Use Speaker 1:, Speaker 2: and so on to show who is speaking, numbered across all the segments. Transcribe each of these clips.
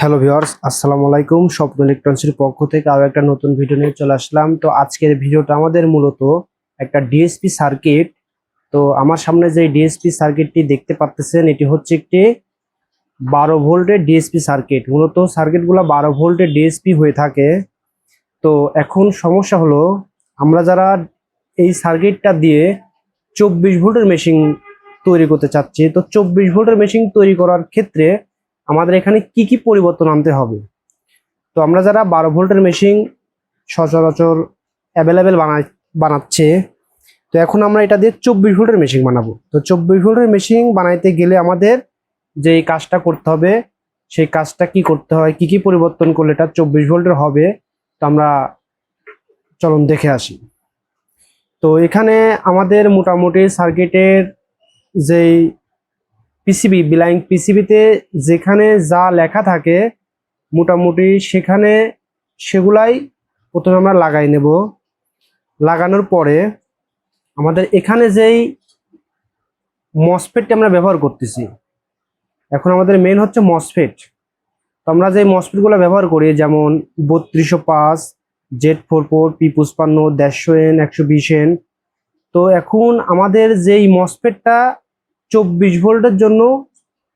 Speaker 1: Hello viewers আসসালামু আলাইকুম স্বপ্ন ইলেকট্রনিক্সের পক্ষ থেকে আরও একটা নতুন ভিডিও নিয়ে চলে আসলাম। তো আজকের ভিডিওটা আমাদের মূলত একটা ডিএসপি সার্কিট তো আমার সামনে যে ডিএসপি সার্কিটটি দেখতে পাচ্ছেন এটি হচ্ছে একটি বারো ভোল্টের ডিএসপি সার্কিট মূলত সার্কিটগুলো বারো ভোল্টের ডিএসপি হয়ে থাকে। তো এখন সমস্যা হলো, আমরা যারা এই সার্কিটটা দিয়ে চব্বিশ ভোল্টের মেশিন তৈরি করতে চাচ্ছি। তো চব্বিশ ভোল্টের মেশিন তৈরি করার ক্ষেত্রে আমাদের এখানে কি কি পরিবর্তন আনতে হবে? তো আমরা যারা বারো ভোল্টের মেশিন সচরাচর অ্যাভেলেবেল বানাই, বানাচ্ছে, তো এখন আমরা এটা দিয়ে চব্বিশ ভোল্টের মেশিন বানাবো। তো চব্বিশ ভোল্টের মেশিন বানাইতে গেলে আমাদের যে কাজটা করতে হবে, সেই কাজটা কি করতে হয়, কি কি পরিবর্তন করলে এটা চব্বিশ ভোল্টের হবে, তো আমরা চলুন দেখে আসি। তো এখানে আমাদের মোটামুটি সার্কিটের যেই পিসিবি বিলাইং পিসিবিতে যেখানে যা লেখা থাকে, মোটামুটি সেখানে সেগুলাই প্রথমে আমরা লাগাই নেব। লাগানোর পরে আমাদের এখানে যেই মসফেটটি আমরা ব্যবহার করতেছি, এখন আমাদের মেন হচ্ছে মসফেট তো আমরা যে মসফেটগুলো ব্যবহার করি, যেমন বত্রিশশো পাঁচ জেড ফোর ফোর পি পুষ্পান্ন, দেড়শো এন, একশো বিশ এন। তো এখন আমাদের যেই মসফেটটা চব্বিশ ভোল্টের জন্য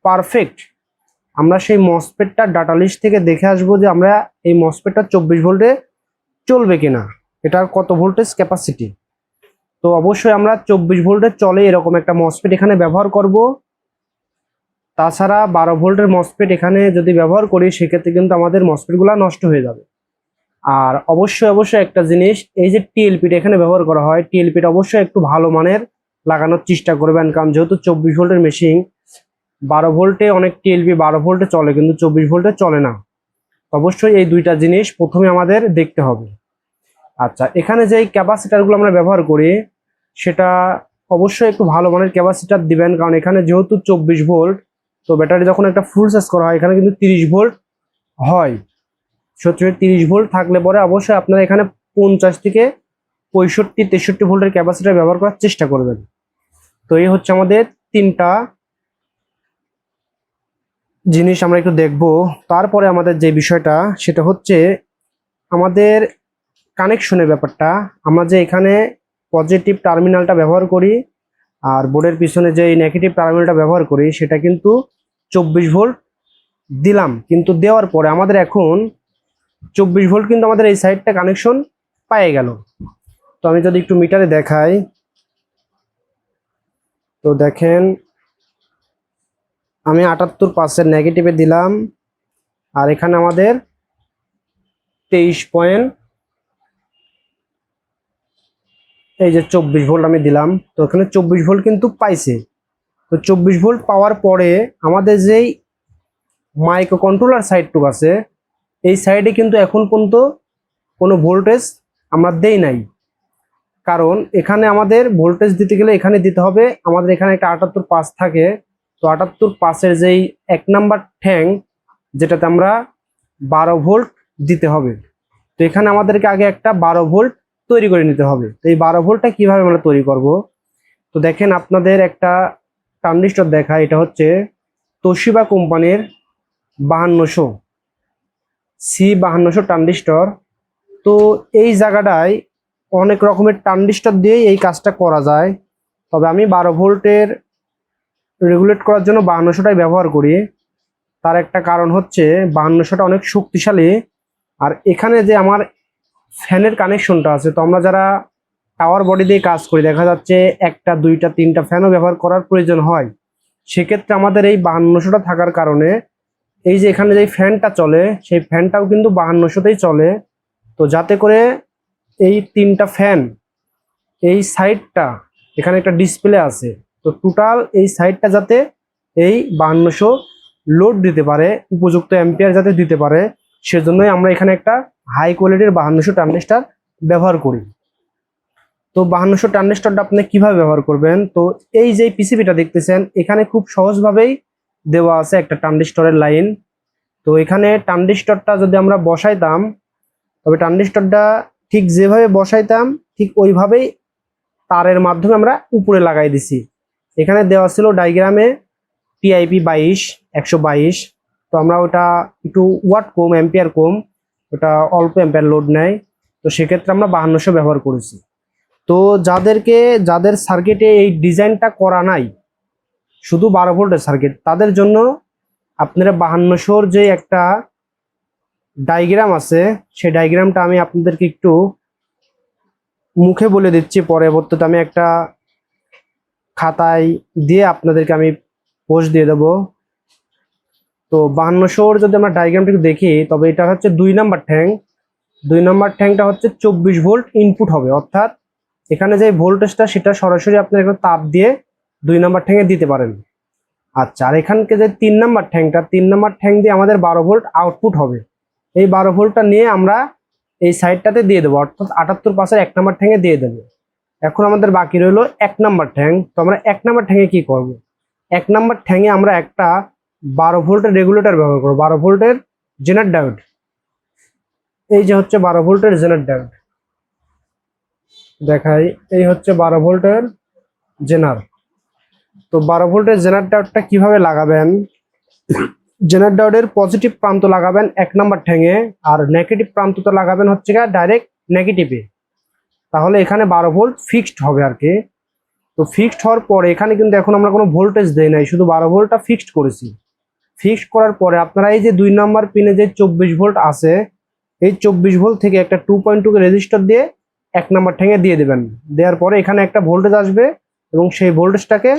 Speaker 1: পারফেক্ট, আমরা সেই মসফেটটা ডাটা লিস্ট থেকে দেখে আসব যে আমরা এই মসফেটটা চব্বিশ ভোল্টে চলবে কিনা। এটার কত ভোল্টেজ ক্যাপাসিটি? তো অবশ্যই আমরা চব্বিশ ভোল্টের চলে এরকম একটা মসফেট এখানে ব্যবহার করব। তাছাড়া বারো ভোল্টের মসফেট এখানে যদি ব্যবহার করি, সেক্ষেত্রে কিন্তু আমাদের মসফেটগুলো নষ্ট হয়ে যাবে। আর অবশ্যই অবশ্যই একটা জিনিস, এই যে টিএলপিটা এখানে ব্যবহার করা হয় টিএলপিটা অবশ্যই একটু ভালো মানের লাগানোর চেষ্টা করবেন, কারণ যেহেতু চব্বিশ ভোল্টের মেশিন বারো ভোল্টে অনেক টিএলপি বারো ভোল্টে চলে, কিন্তু চব্বিশ ভোল্টে চলে না। অবশ্যই এই দুইটা জিনিস প্রথমে আমাদের দেখতে হবে। আচ্ছা এখানে যেই ক্যাপাসিটারগুলো আমরা ব্যবহার করি, সেটা অবশ্যই একটু ভালো মানের ক্যাপাসিটার দিবেন, কারণ এখানে যেহেতু চব্বিশ ভোল্ট, তো ব্যাটারি যখন একটা ফুল চার্জ করা হয়, এখানে কিন্তু তিরিশ ভোল্ট হয়। সত্যি তিরিশ ভোল্ট থাকলে পরে অবশ্যই আপনারা এখানে পঞ্চাশ থেকে পঁয়ষট্টি, তেষট্টি ভোল্টের ক্যাপাসিটার ব্যবহার করার চেষ্টা করবেন। তো এই হচ্ছে আমাদের তিনটা জিনিস আমরা একটু দেখব। তারপরে আমাদের যে বিষয়টা, সেটা হচ্ছে আমাদের কানেকশনের ব্যাপারটা। আমরা যে এখানে পজিটিভ টার্মিনালটা ব্যবহার করি আর বোর্ডের পিছনে যে নেগেটিভ টার্মিনালটা ব্যবহার করি, সেটা কিন্তু চব্বিশ ভোল্ট দিলাম। কিন্তু দেওয়ার পরে আমাদের এখন চব্বিশ ভোল্ট কিন্তু আমাদের এই সাইডটা কানেকশন পায়ে গেল। তো আমি যদি একটু মিটারে দেখাই, তো দেখেন, আমি আটাত্তর পার্সেন্ট নেগেটিভে দিলাম, আর এখানে আমাদের তেইশ পয়েন্ট এই যে চব্বিশ ভোল্ট আমি দিলাম, তো এখানে চব্বিশ ভোল্ট কিন্তু পাইছে। তো চব্বিশ ভোল্ট পাওয়ার পরে আমাদের যেই মাইক্রো কন্ট্রোলার সাইডটুক আছে এই সাইডে কিন্তু এখন পর্যন্ত কোনো ভোল্টেজ আমরা দেই নাই। কারণ এখানে আমাদের ভোল্টেজ দিতে গেলে এখানে দিতে হবে, আমাদের এখানে একটা আটাত্তর পাঁচ থাকে। তো আটাত্তর পাঁচের যেই এক নাম্বার ঠ্যাং, যেটাতে আমরা বারো ভোল্ট দিতে হবে। তো এখানে আমাদেরকে আগে একটা বারো ভোল্ট তৈরি করে নিতে হবে। তো এই বারো ভোল্টটা কীভাবে আমরা তৈরি করব? তো দেখেন আপনাদের একটা ট্রানজিস্টর দেখা, এটা হচ্ছে তোশিবা কোম্পানির বাহান্নশো। সি বাহান্নশো ট্রানজিস্টর তো এই জায়গাটায় অনেক রকমের ট্রানজিস্টর দিয়েই এই কাজটা করা যায়। তবে আমি বারো ভোল্টের রেগুলেট করার জন্য বাহান্নশোটাই ব্যবহার করি। তার একটা কারণ হচ্ছে বাহান্নশোটা অনেক শক্তিশালী। আর এখানে যে আমার ফ্যানের কানেকশনটা আছে, তো আমরা যারা টাওয়ার বডি দিয়ে কাজ করি, দেখা যাচ্ছে একটা, দুইটা, তিনটা ফ্যানও ব্যবহার করার প্রয়োজন হয়। সেক্ষেত্রে আমাদের এই বাহান্নশোটা থাকার কারণে এই যে এখানে যে ফ্যানটা চলে, সেই ফ্যানটাও কিন্তু বাহান্নশোতেই চলে। তো যাতে করে এই তিনটা ফ্যান এই সাইডটা, এখানে একটা ডিসপ্লে আছে, তো টোটাল এই সাইডটা যাতে এই বাহান্নশো লোড দিতে পারে, উপযুক্ত অ্যাম্পিয়ার যাতে দিতে পারে, সেজন্যই আমরা এখানে একটা হাই কোয়ালিটির বাহান্নশো ট্রানজিস্টার ব্যবহার করি। তো বাহান্নশো ট্রানজিস্টারটা আপনি কীভাবে ব্যবহার করবেন? তো এই যে পিসিবিটা দেখতেছেন, এখানে খুব সহজভাবেই দেওয়া আছে একটা ট্রানজিস্টরের লাইন। তো এখানে ট্রানজিস্টরটা যদি আমরা বসাইতাম, তবে ট্রানজিস্টরটা ঠিক যেভাবে বসাইতাম, ঠিক ওইভাবেই তারের মাধ্যমে আমরা উপরে লাগাই দিছি। এখানে দেওয়া ছিল ডাইগ্রামে টিআইপি বাইশ, একশো বাইশ। তো আমরা ওটা একটু ওয়াট কম, অ্যাম্পিয়ার কম, ওটা অল্প অ্যাম্পিয়ার লোড নেয়। তো সেক্ষেত্রে আমরা বাহান্নশো ব্যবহার করেছি। তো যাদেরকে, যাদের সার্কিটে এই ডিজাইনটা করা নাই শুধু বারো ভোল্টের সার্কিট তাদের জন্য আপনারা বাহান্নশোর যে একটা ডায়াগ্রাম আছে, সেই ডায়াগ্রামটা আমি আপনাদেরকে একটু মুখে বলে দিচ্ছি। পরবর্তীতে আমি একটা খাতায় দিয়ে আপনাদেরকে আমি পোস্ট দিয়ে দেবো। তো বাহান্নশোর যদি আমরা ডায়াগ্রামটা একটু দেখি, তবে এটা হচ্ছে দুই নাম্বার ট্যাং দুই নাম্বার ট্যাংটা হচ্ছে চব্বিশ ভোল্ট ইনপুট হবে। অর্থাৎ এখানে যে ভোল্টেজটা সেটা সরাসরি আপনার একটা তাপ দিয়ে দুই নাম্বার ট্যাঙ্গে দিতে পারেন। আচ্ছা আর এখানকে যে তিন নাম্বার ট্যাঙ্কটা তিন নাম্বার ঠ্যাং দিয়ে আমাদের বারো ভোল্ট আউটপুট হবে। এই বারো ভোল্টটা নিয়ে আমরা এই সাইডটাতে দিয়ে দেবো, অর্থাৎ আটাত্তর পাশের এক নাম্বার ট্যাঙ্গে দিয়ে দেবো। এখন আমাদের বাকি রইল এক নাম্বার ট্যাঙ্ক তো আমরা এক নাম্বার ঠ্যাঙে কি করব? এক নাম্বার ট্যাঙ্গে আমরা একটা বারো ভোল্টের রেগুলেটর ব্যবহার করব, বারো ভোল্টের জেনার ডায়োড এই যে হচ্ছে বারো ভোল্টের জেনার ডায়োড দেখাই, এই হচ্ছে বারো ভোল্টের জেনার। তো বারো ভোল্টের জেনার ডায়োডটা কীভাবে লাগাবেন? জেনার ডায়োডের পজিটিভ প্রান্ত লাগাবেন এক নাম্বার ঠ্যাঙে আর নেগেটিভ প্রান্তটা লাগাবেন হচ্ছে গিয়ে ডাইরেক্ট নেগেটিভে। তাহলে এখানে বারো ভোল্ট ফিক্সড হবে আর কি। তো ফিক্সড হওয়ার পরে এখানে কিন্তু এখন আমরা কোনো ভোল্টেজ দেই নাই, শুধু বারো ভোল্টটা ফিক্সড করেছি। ফিক্সড করার পরে আপনারা এই যে দুই নাম্বার পিনে যে চব্বিশ ভোল্ট আছে, এই চব্বিশ ভোল্ট থেকে একটা টু পয়েন্ট টু রেজিস্টার দিয়ে এক নাম্বার ঠেঙে দিয়ে দেবেন। দেওয়ার পরে এখানে একটা ভোল্টেজ আসবে এবং সেই ভোল্টেজটাকে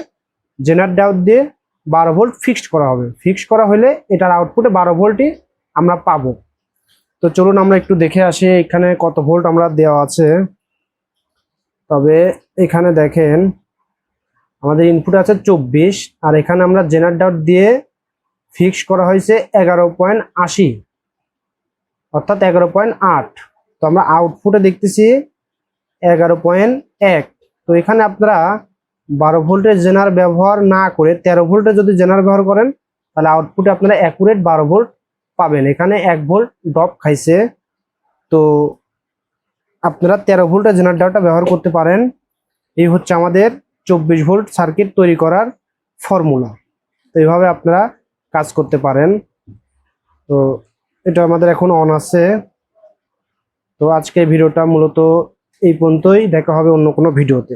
Speaker 1: জেনার ডাউট দিয়ে বারো ভোল্ট ফিক্সড করা হবে। ফিক্সড করা হলে এটার আউটপুটে বারো ভোল্টই আমরা পাব। তো চলুন আমরা একটু দেখে আসি এখানে কত ভোল্ট আমরা দেওয়া আছে। তবে এখানে দেখেন, আমাদের ইনপুট আছে চব্বিশ, আর এখানে আমরা জেনার ডাউট দিয়ে ফিক্স করা হয়েছে এগারো পয়েন্ট আশি, অর্থাৎ এগারো পয়েন্ট আট। তো আমরা আউটপুটে দেখতেছি এগারো পয়েন্ট এক। তো এখানে আপনারা বারো ভোল্টের জেনার ব্যবহার না করে তেরো ভোল্টের যদি জেনার ব্যবহার করেন, তাহলে আউটপুটে আপনারা অ্যাকুরেট বারো ভোল্ট পাবেন। এখানে এক ভোল্ট ড্রপ খাইছে। তো আপনারা তেরো ভোল্টের জেনার ডাউটা ব্যবহার করতে পারেন। এই হচ্ছে আমাদের চব্বিশ ভোল্ট সার্কিট তৈরি করার ফর্মুলা তো এইভাবে আপনারা কাজ করতে পারেন। তো এটা আমাদের এখন অন আছে। তো আজকে ভিডিওটা মূলত এই পর্যন্তই। দেখা হবে অন্য কোনো ভিডিওতে।